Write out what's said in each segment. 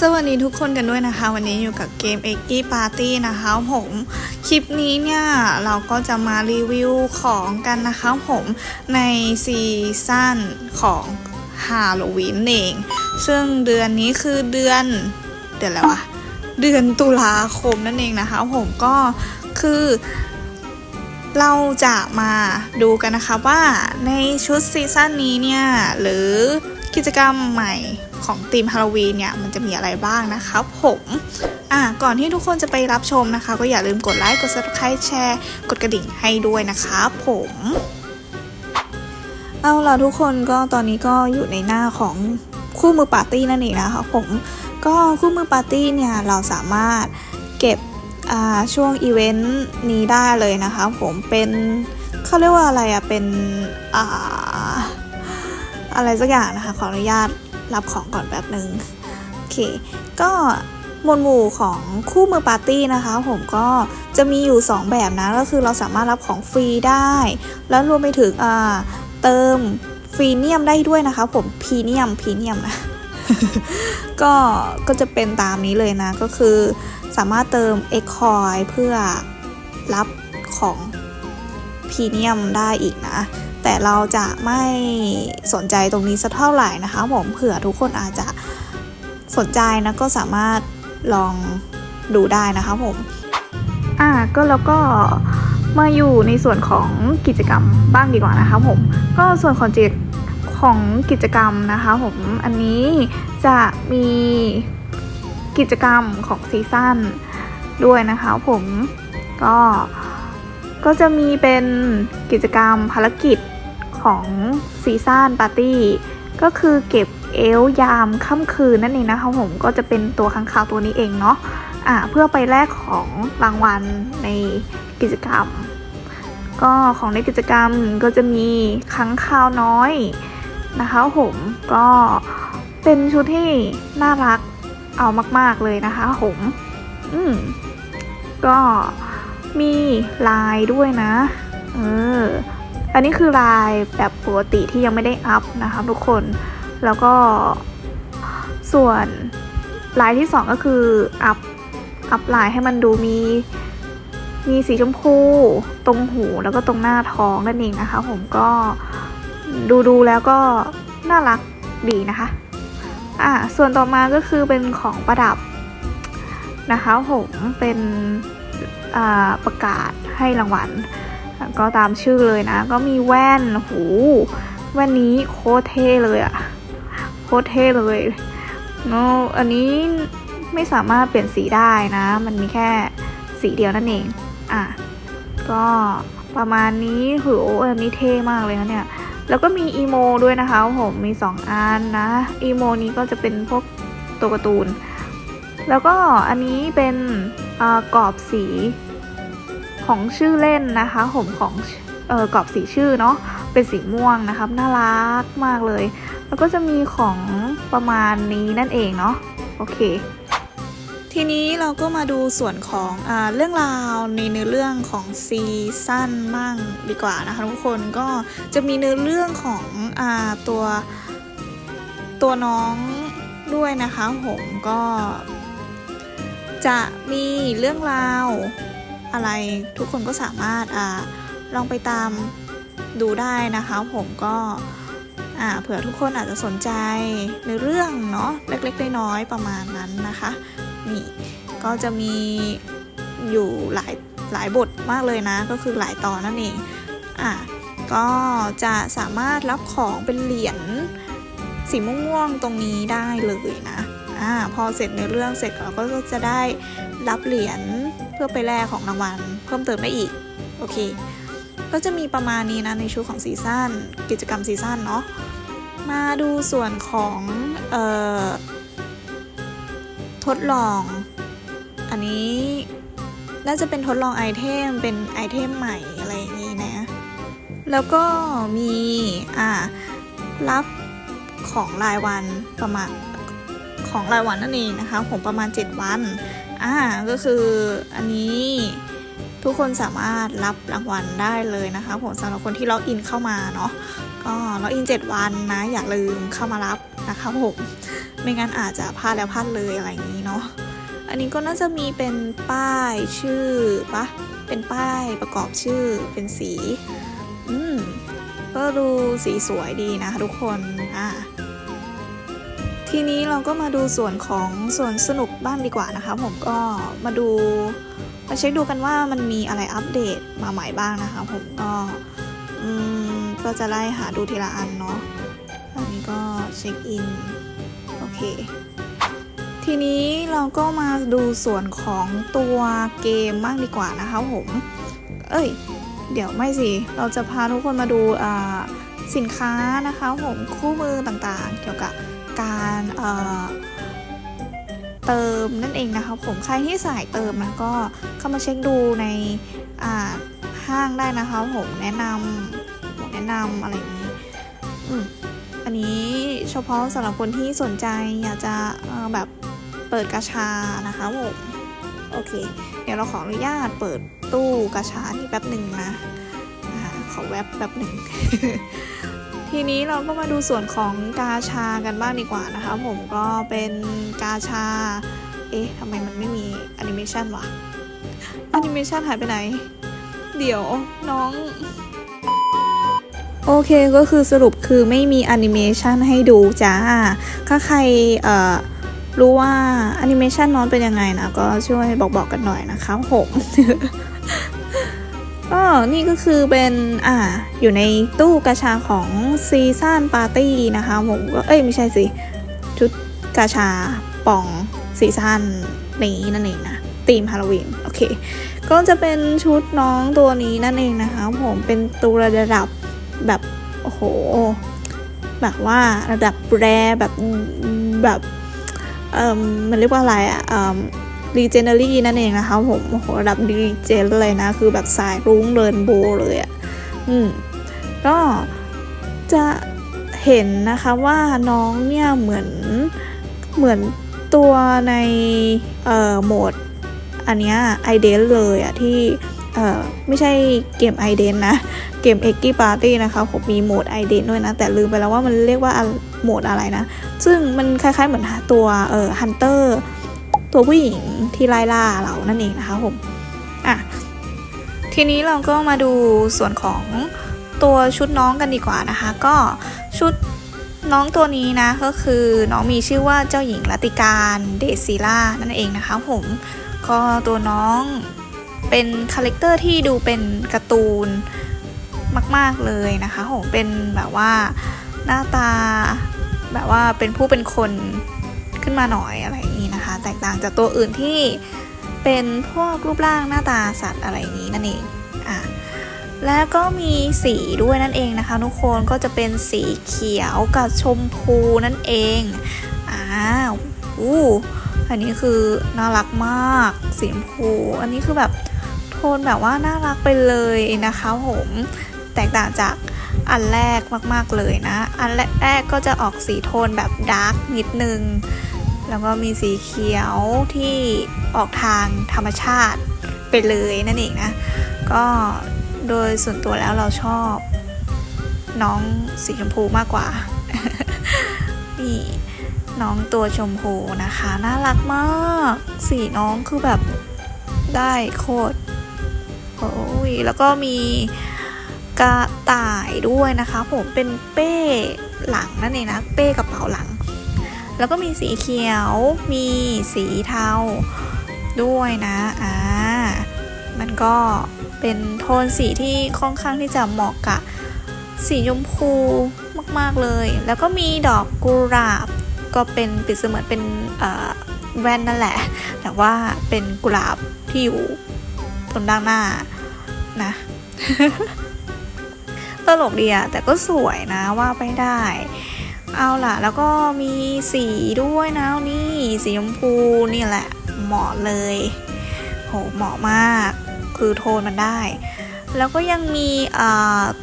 สวัสดีทุกคนกันด้วยนะคะ วันนี้อยู่กับเกม e g g y Party นะคะผมคลิปนี้เนี่ยเราก็จะมารีวิวของกันนะคะผมในซีซั่นของฮาโลวีนเอง ซึ่งเดือนนี้คือเดือนเดือนอะไรวะเดือนตุลาคมนั่นเองนะคะผมก็คือเราจะมาดูกันนะคะว่าในชุดซีซั่นนี้เนี่ยหรือกิจกรรมใหม่ ของทีมฮาโลวีนเนี่ยมันจะมีอะไรบ้างนะคะผมอะก่อนที่ทุกคนจะไปรับชมนะคะ ก็อย่าลืมกดไลค์กด subscribe แชร์ กดกระดิ่งให้ด้วยนะคะผมเอาล่ะทุกคนก็ตอนนี้ก็อยู่ในหน้าของคู่มือปาร์ตี้นั่นเองนะคะผมก็คู่มือปาร์ตี้เนี่ยเราสามารถเก็บอ่าช่วงอีเวนต์นี้ได้เลยนะคะผมเป็นเขาเรียกว่าอะไรอะเป็นอ่าอะไรสักอย่างนะคะขออนุญาต รับของก่อนแป๊บหนึ่งโอเค ก็หมวดหมู่ของคู่มือปาร์ตี้นะคะ ผมก็จะมีอยู่ 2 แบบนะ ก็คือเราสามารถรับของฟรีได้ แล้วรวมไปถึงอ่าเติมฟรีเนียมได้ด้วยนะคะ ผมพรีเนียมพรีเนียมนะก็ก็จะเป็นตามนี้เลยนะ ก็คือสามารถเติม e x c o i เพื่อรับของพรีเนียมได้อีกนะ แต่เราจะไม่สนใจตรงนี้สักเท่าไหร่นะคะผมเผื่อทุกคนอาจจะสนใจนะก็สามารถลองดูได้นะคะผม อ่าก็แล้วก็มาอยู่ในส่วนของกิจกรรมบ้างดีกว่านะคะผม ก็ส่วนของกิจของกิจกรรมนะคะผมอันนี้จะมีกิจกรรมของซีซั่นด้วยนะคะผมก็ก็จะมีเป็นกิจกรรมภารกิจ ของซีซันปาร์ตี้ก็คือเก็บเอลยามค่ำคืนนั่นเองนะคะผมก็จะเป็นตัวค้างคาวตัวนี้เองเนาะอ่าเพื่อไปแลกของรางวัลในกิจกรรม ก็ของในกิจกรรมก็จะมีค้างคาวน้อยนะคะผมก็เป็นชุดที่น่ารักเอามาก ๆเลยนะคะผมอืมก็มีลายด้วยนะ เออ อันนี้คือลายแบบปกติที่ยังไม่ได้อัพนะคะทุกคน แล้วก็ส่วนลายที่สองก็คืออัพอัพลายให้มันดูมีมีสีชมพูตรงหูแล้วก็ตรงหน้าท้องนั่นเองนะคะ ผมก็ดูดูแล้วก็น่ารักดีนะคะอ่าส่วนต่อมาก็คือเป็นของประดับนะคะผมเป็นประกาศให้รางวัล ก็ตามชื่อเลยนะ ก็มีแว่นหูแว่นนี้โคตรเท่เลยอะโคตรเท่เลยเนาะอันนี้ไม่สามารถเปลี่ยนสีได้นะ มันมีแค่สีเดียวนั่นเอง อะ ก็ประมาณนี้หือโอ้อันนี้เท่มากเลยนะเนี่ย แล้วก็มีอีโมด้วยนะคะผมมี 2อันนะ อีโมนี้ก็จะเป็นพวกตัวการ์ตูน แล้วก็อันนี้เป็นกรอบสี ของชื่อเล่นนะคะ ผมของเอ่อกรอบสีชื่อเนาะเป็นสีม่วงนะครับ น่ารักมากเลย แล้วก็จะมีของประมาณนี้นั่นเองเนาะโอเค ทีนี้เราก็มาดูส่วนของอเรื่องราวในเนื้อเรื่องของซีซั่นมั่งดีกว่านะคะทุกคนก็จะมีเนื้อเรื่องของอตัวตัวน้องด้วยนะคะผมก็จะมีเรื่องราว อะไรทุกคนก็สามารถอาลองไปตามดูได้นะคะผมก็เผื่อทุกคนอาจจะสนใจในเรื่องเนาะเล็กๆน้อยๆประมาณนั้นนะคะนี่ก็จะมีอยู่หลายหลายบทมากเลยนะ ก็คือหลายตอนนั่นเองอะก็จะสามารถรับของเป็นเหรียญสีม่วงๆตรงนี้ได้เลยนะ อ่าพอเสร็จในเรื่องเสร็จเราก็จะได้รับเหรียญเพื่อไปแลกของรางวัลเพิ่มเติมได้อีกโอเค ก็จะมีประมาณนี้นะในชุดของซีซั่นกิจกรรมซีซั่นเนาะมาดูส่วนของออทดลอง อันนี้น่าจะเป็นทดลองไอเทมเป็นไอเทมใหม่อะไรอย่างนี้นะ แล้วก็มีอ่ารับของรายวันประมาณ ของรายวันนั่นเองนะคะผมประมาณ 7 วันอ่าก็คืออันนี้ทุกคนสามารถรับรางวัลได้เลยนะคะผมสำหรับคนที่ล็อกอินเข้ามาเนาะก็ล็อกอิน 7 วันนะอย่าลืมเข้ามารับนะคะผมไม่งั้นอาจจะพลาดแล้วพลาดเลยอะไรอย่างนี้เนาะอันนี้ก็น่าจะมีเป็นป้ายชื่อปะเป็นป้ายประกอบชื่อเป็นสี อืมก็ดูสีสวยดีนะคะทุกคน อะ ทีนี้เราก็มาดูส่วนของส่วนสนุกบ้างดีกว่านะคะ ผมก็มาดูมาเช็คดูกันว่ามันมีอะไรอัปเดตมาใหม่บ้างนะคะ ผมก็ก็จะไล่หาดูทีละอันเนาะอันนี้ก็เช็คอินโอเคทีนี้เราก็มาดูส่วนของตัวเกมบ้างดีกว่านะคะผม เอ้ย เดี๋ยวไม่สิ เราจะพาทุกคนมาดูอ่าสินค้านะคะผมคู่มือต่างๆ เกี่ยวกับ การเเติมนั่นเองนะคะผมใครที่สายเติมนะก็เข้ามาเช็คดูในห้างได้นะคะผมแนะนำผมแนะนำอะไรอย่างนี้อันนี้เฉพาะสำหรับคนที่สนใจอยากจะแบบเปิดกาชานะคะผมโอเค เดี๋ยวเราขออนุญาตเปิดตู้กาชานี่แป๊บหนึ่งนะขอแวบแป๊บหนึ่ง ทีนี้เราก็มาดูส่วนของกาชากันบ้างดีกว่านะคะ ผมก็เป็นกาชา เอ๊ะทำไมมันไม่มีแอนิเมชันวะแอนิเมชันหายไปไหน เดี๋ยวน้องโอเคก็คือสรุปคือไม่มีแอนิเมชันให้ดูจ้า ถ้าใครรู้ว่าแอนิเมชันน้องเป็นยังไงนะ ก็ช่วยบอกบอกๆกันหน่อยนะคะผม ก็นี่ก็คือเป็นอ่าอยู่ในตู้กาชาของซีซันปาร์ตี้นะคะผมก็เอ้ยไม่ใช่สิ ชุดกาชาป่องซีซันนี้นั่นเองนะธีมฮาโลวีนโอเค ก็จะเป็นชุดน้องตัวนี้นั่นเองนะคะ ผมเป็นตัวระดับแบบ โอ้โห แบบว่าระดับแรแบบแบบเอ่อมันเรียกว่าอะไรอะเอ่อ รีเจเนอรี่นั่นเองนะคะผมโอ้โหระดับรีเจนเลยนะ คือแบบสายรุ้งเรนโบเลยอะ่ะอืมก็จะเห็นนะคะว่าน้องเนี่ยเหมือนเหมือนตัวในเอ่อโหมดอันเนี้ยไอเดนเลยอะที่เอ่อไม่ใช่เกมไอเดนนะ เกมเอ็กกี้ปาร์ตี้นะคะผมมีโหมดไอเดนด้วยนะ แต่ลืมไปแล้วว่ามันเรียกว่าโหมดอะไรนะ ซึ่งมันคล้ายๆเหมือนตัวเอ่อฮันเตอร์ ตัวผู้หญิงที่ไล่ล่าเรานั่นเองนะคะผมอะทีนี้เราก็มาดูส่วนของตัวชุดน้องกันดีกว่านะคะ ก็ชุดน้องตัวนี้นะก็คือน้องมีชื่อว่าเจ้าหญิงรติการเดซิล่านั่นเองนะคะผมก็ตัวน้องเป็นคาแรคเตอร์ที่ดูเป็นการ์ตูนมาก ๆ เลยนะคะผมเป็นแบบว่าหน้าตาแบบว่าเป็นผู้เป็นคนขึ้นมาหน่อยอะไรอย่าง แตกต่างจากตัวอื่นที่เป็นพวกรูปร่างหน้าตาสัตว์อะไรนี้นั่นเองอะแล้วก็มีสีด้วยนั่นเองนะคะ ทุกคนก็จะเป็นสีเขียวกับชมพูนั่นเองอ้าวอู้อันนี้คือน่ารักมากสีชมพู อันนี้คือแบบโทนแบบว่าน่ารักไปเลยนะคะผมแตกต่างจากอันแรกมาก ๆ เลยนะ อันแรกก็จะออกสีโทนแบบดาร์กนิดนึง แล้วก็มีสีเขียวที่ออกทางธรรมชาติไปเลยนั่นเองนะ ก็โดยส่วนตัวแล้วเราชอบ น้องสีชมพูมากกว่า นี่น้องตัวชมพูนะคะ น่ารักมาก สีน้องคือแบบได้โคตรโอ้ยแล้วก็มีกระต่ายด้วยนะคะ ผมเป็นเป้หลังนั่นเองนะ เป้กระเป๋าหลัง แล้วก็มีสีเขียว มีสีเทาด้วยนะอ่ามันก็เป็นโทนสีที่ค่อนข้างที่จะเหมาะกับสีชมพูมาก ๆ เลย แล้วก็มีดอกกุหลาบ ก็เป็นปรียบเสมือนเป็นแว่นนั่นแหละ แต่ว่าเป็นกุหลาบที่อยู่ตรงด้านหน้านะ ตลกดีอะแต่ก็สวยนะว่าไปได้ เอาล่ะ แล้วก็มีสีด้วยนะนี่สีชมพูนี่แหละเหมาะเลยโหเหมาะมาก คือโทนมันได้ แล้วก็ยังมี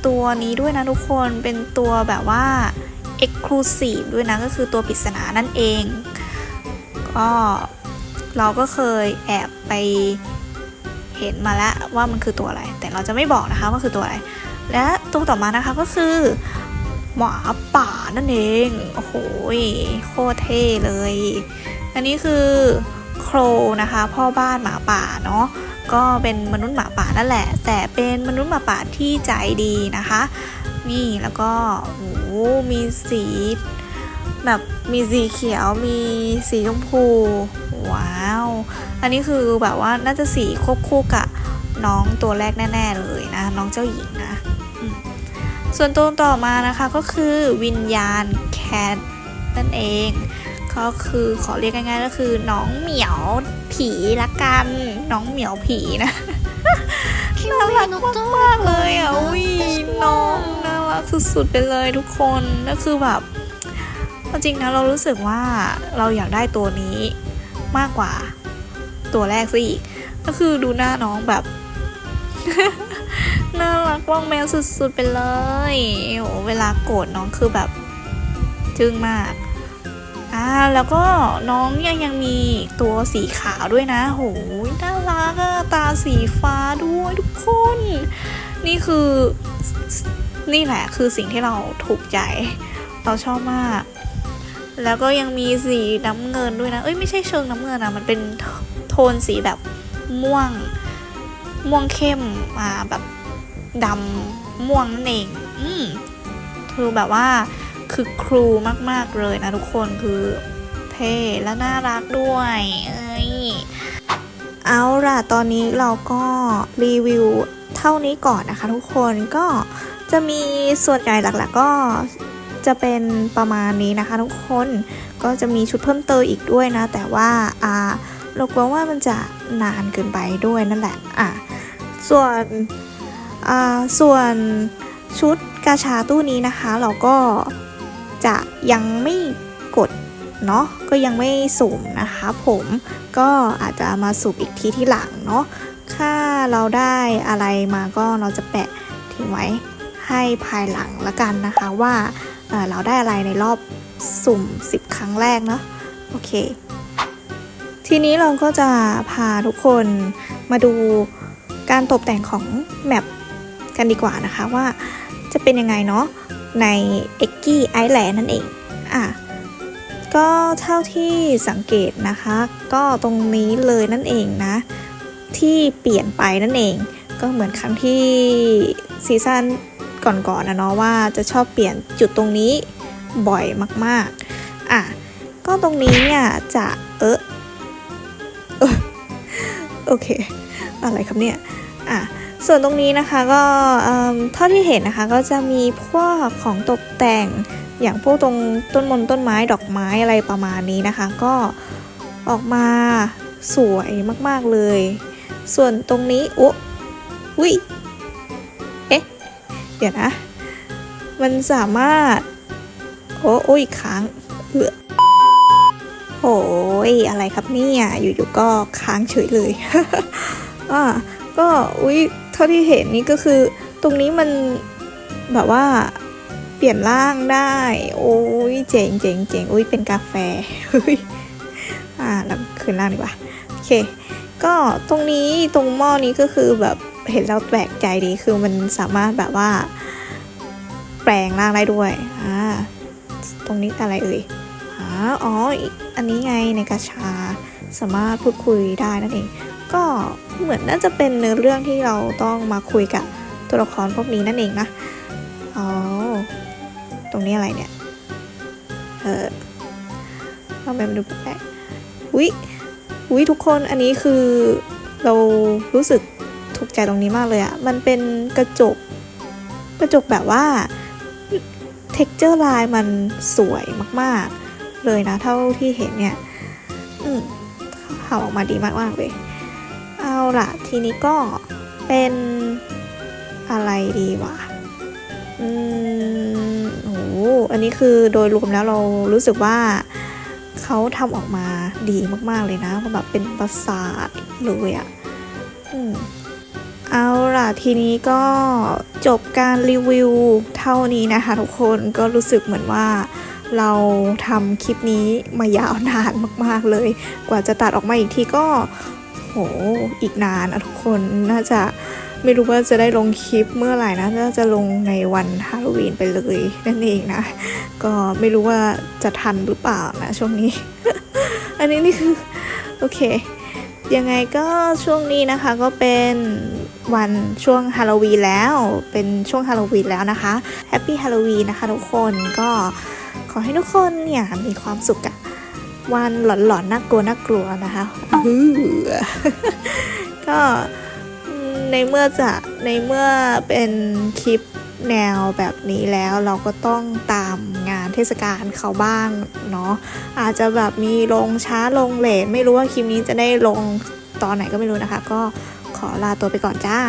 ตัวนี้ด้วยนะทุกคนเป็นตัวแบบว่า Exclusive ด้วยนะก็คือตัวปริศนานั่นเอง ก็เราก็เคยแอบไปเห็นมาแล้วว่ามันคือตัวอะไร แต่เราจะไม่บอกนะคะว่าคือตัวอะไร และตัวต่อมานะคะก็คือ หมาป่านั่นเอง โอ้โหโคตรเท่เลย อันนี้คือโครนะคะ พ่อบ้านหมาป่าเนาะก็เป็นมนุษย์หมาป่านั่นแหละ แต่เป็นมนุษย์หมาป่าที่ใจดีนะคะ นี่แล้วก็โอ้มีสีแบบมีสีเขียวมีสีชมพูว้าว อันนี้คือแบบว่าน่าจะสีควบคู่กับน้องตัวแรกแน่ ๆ เลยนะ น้องเจ้าหญิงนะ ส่วนตัวต่อมานะคะก็คือวิญญาณแคทนั่นเอง ก็คือขอเรียกง่ายๆก็คือน้องเหมียวผีละกันน้องเหมียวผีนะน่ารักมากๆเลยอะอุ้ยน้องน่ารักสุดๆไปเลยทุกคนก็คือแบบจริงนะเรารู้สึกว่าเราอยากได้ตัวนี้มากกว่าตัวแรกซะอีกก็คือดูหน้าน้องแบบ น่ารักว่างแมวสุดๆไปเลยโอ้เวลาโกรธน้องคือแบบจึ้งมากอ่าแล้วก็น้องยังยังมีตัวสีขาวด้วยนะโหน่ารักอะตาสีฟ้าด้วยทุกคน นี่คือนี่แหละคือสิ่งที่เราถูกใจ เราชอบมาก แล้วก็ยังมีสีน้ำเงินด้วยนะ เอ้ยไม่ใช่เชิงน้ำเงินนะมันเป็นโทนสีแบบม่วง ม่วงเข้มมาแบบ ดำม่วงนั่นเอง อืมคือแบบว่าคือครูมากๆเลยนะทุกคนคือเท่และน่ารักด้วย เอ้ย เอาล่ะ ตอนนี้เราก็รีวิวเท่านี้ก่อนนะคะทุกคนก็จะมีส่วนใหญ่หลักๆก็จะเป็นประมาณนี้นะคะทุกคนก็จะมีชุดเพิ่มเติมอีกด้วยนะ แต่ว่าอ่าเรากลัวว่ามันจะนานเกินไปด้วยนั่นแหละอะส่วน ส่วนชุดกาชาตู้นี้นะคะ เราก็จะยังไม่กดเนาะก็ยังไม่สุ่มนะคะผมก็อาจจะมาสุ่มอีกทีที่หลังเนาะถ้าเราได้อะไรมาก็เราจะแปะทิ้งไว้ให้ภายหลังละกันนะคะว่าเเราได้อะไรในรอบสุ่ม 10 ครั้งแรกเนาะโอเค ทีนี้เราก็จะพาทุกคนมาดูการตกแต่งของแมป กันดีกว่านะคะว่าจะเป็นยังไงเนาะใน e g g y Island นั่นเองอะก็เท่าที่สังเกตนะคะ ก็ตรงนี้เลยนั่นเองนะ ที่เปลี่ยนไปนั่นเอง ก็เหมือนครั้งที่ซีซั่นก่อนๆนะเนาะว่าจะชอบเปลี่ยนจุดตรงนี้บ่อยมากๆ อะ ก็ตรงนี้เนี่ยจะเออโอเค อะไรครับเนี่ย อะ ส่วนตรงนี้นะคะก็เท่าที่เห็นนะคะก็จะมีพวกของตกแต่งอย่างพวกตรงต้นมนต้นไม้ดอกไม้อะไรประมาณนี้นะคะ ก็ออกมาสวยมากๆเลย ส่วนตรงนี้โอ้อุ้ยเอ๊ะเดี๋ยวนะ มันสามารถโอ้อุ้ยค้างเอือโอ้ยอะไรครับเนี่ยอยู่ๆก็ค้างเฉยเลยอ่าก็อุ้ย ท่าที่เห็นนี่ก็คือ ตรงนี้มันแบบว่าเปลี่ยนร่างได้ โอ้ยเจ๋งเจ๋งเจ๋งอุ้ยเป็นกาแฟเฮ้ยอ่าแล้วคืนร่างดีกว่าโอเค ก็ตรงนี้ตรงหม้อนี้ก็คือแบบเห็นแล้วแปลกใจดีคือมันสามารถแบบว่า แปลงร่างได้ด้วยอ่าตรงนี้อะไรเอ่ยอ๋ออีกอันนี้ไงในกระชาสามารถพูดคุยได้นั่นเอง ก็เหมือนน่าจะเป็นเนื้อเรื่องที่เราต้องมาคุยกับตัวละครพวกนี้นั่นเองนะ อ๋อ ตรงนี้อะไรเนี่ย เออเราไปมาดูแปลกๆอุ๊ยอุ๊ยทุกคนอันนี้คือเรารู้สึกถูกใจตรงนี้มากเลยอะมันเป็นกระจก กระจกแบบว่า เท็กเจอร์ลายมันสวยมาก ๆ เลยนะ เท่าที่เห็นเนี่ย อืมทำออกมาดีมากๆเลย เอาล่ะทีนี้ก็เป็นอะไรดีวะ อืมโอ้โหอันนี้คือโดยรวมแล้วเรารู้สึกว่าเขาทำออกมาดีมากๆเลยนะแบบเป็นปราสาทเลยอะ่ะอืมเอาล่ะทีนี้ก็จบการรีวิวเท่านี้นะคะทุกคนก็รู้สึกเหมือนว่าเราทำคลิปนี้มายาวนานมากๆเลย กว่าจะตัดออกมาอีกทีก็ โห อีกนานอะทุกคนน่าจะไม่รู้ว่าจะได้ลงคลิปเมื่อไหร่นะน่าจะลงในวันฮาโลวีนไปเลยนั่นเองนะ ก็ไม่รู้ว่าจะทันหรือเปล่านะช่วงนี้ อันนี้นี่คือโอเค ยังไงก็ช่วงนี้นะคะก็เป็นวันช่วงฮาโลวีนแล้ว เป็นช่วงฮาโลวีนแล้วนะคะแฮปปี้ฮาโลวีนนะคะทุกคนก็ขอให้ทุกคนเนี่ยมีความสุขกับ วันหลอนๆน่ากลัวน่ากลัวนะคะอื้อก็อืมในเมื่อจะในเมื่อเป็นคลิปแนวแบบนี้แล้วเราก็ต้องตามงานเทศกาลเขาบ้างเนาะอาจจะแบบมีลงช้าลงเลทไม่รู้ว่าคลิปนี้จะได้ลงตอนไหนก็ไม่รู้นะคะ ก็ขอลาตัวไปก่อนจ้า